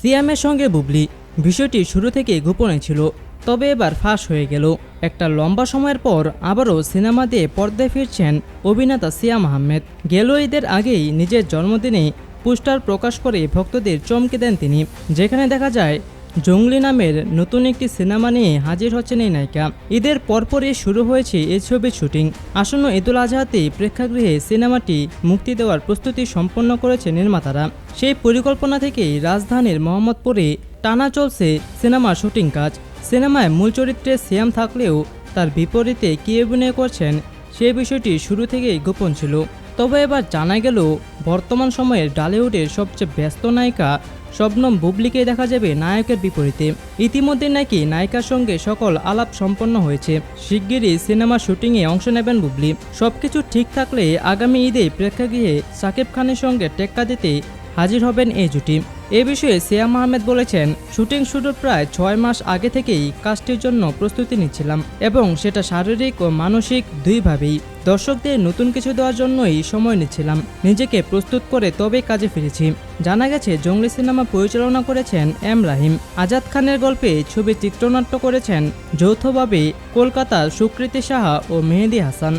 সিয়ামের সঙ্গে বুবলি, বিষয়টি শুরু থেকে গোপনে ছিল, তবে এবার ফাঁস হয়ে গেল। একটা লম্বা সময়ের পর আবারও সিনেমা দিয়ে পর্দায় ফিরছেন অভিনেতা সিয়াম আহমেদ। গেল ঈদের আগেই নিজের জন্মদিনে পোস্টার প্রকাশ করে ভক্তদের চমকে দেন তিনি, যেখানে দেখা যায় জঙ্গলি নামের নতুন একটি সিনেমা নিয়ে হাজির হচ্ছেন এই নায়িকা। ঈদের পরপরই শুরু হয়েছে এই ছবির শুটিং। আসন্ন ঈদুল আজহাতে প্রেক্ষাগৃহে সিনেমাটি মুক্তি দেওয়ার প্রস্তুতি সম্পন্ন করেছে নির্মাতারা। সেই পরিকল্পনা থেকেই রাজধানীর মোহাম্মদপুরে টানা চলছে সিনেমার শুটিং কাজ। সিনেমায় মূল চরিত্রে সিয়াম থাকলেও তার বিপরীতে কে অভিনয় করছেন সে বিষয়টি শুরু থেকেই গোপন ছিল। তবে এবার জানা গেল, বর্তমান সময়ের ডালিউডের সবচেয়ে ব্যস্ত নায়িকা শবনম বুবলিকে দেখা যাবে নায়কের বিপরীতে। ইতিমধ্যে নাকি নায়িকার সঙ্গে সকল আলাপ সম্পন্ন হয়েছে। শিগগিরই সিনেমা শুটিংয়ে অংশ নেবেন বুবলি। সবকিছু ঠিক থাকলে আগামী ঈদে প্রেক্ষাগৃহে সাকিব খানের সঙ্গে টেক্কা দিতে হাজির হবেন এই জুটি। এ বিষয়ে সিয়াম আহমেদ বলেছেন, শুটিং শুরুর প্রায় ছয় মাস আগে থেকেই কাজটির জন্য প্রস্তুতি নিচ্ছিলাম এবং সেটা শারীরিক ও মানসিক দুইভাবেই। দর্শকদের নতুন কিছু দেওয়ার জন্যই সময় নিচ্ছিলাম। নিজেকে প্রস্তুত করে তবে কাজে ফিরেছি। জানা গেছে, জঙ্গলি সিনেমা পরিচালনা করেছেন এম রাহিম। আজাদ খানের গল্পে ছবি চিত্রনাট্য করেছেন যৌথভাবে কলকাতার সুকৃতি সাহা ও মেহেদি হাসান।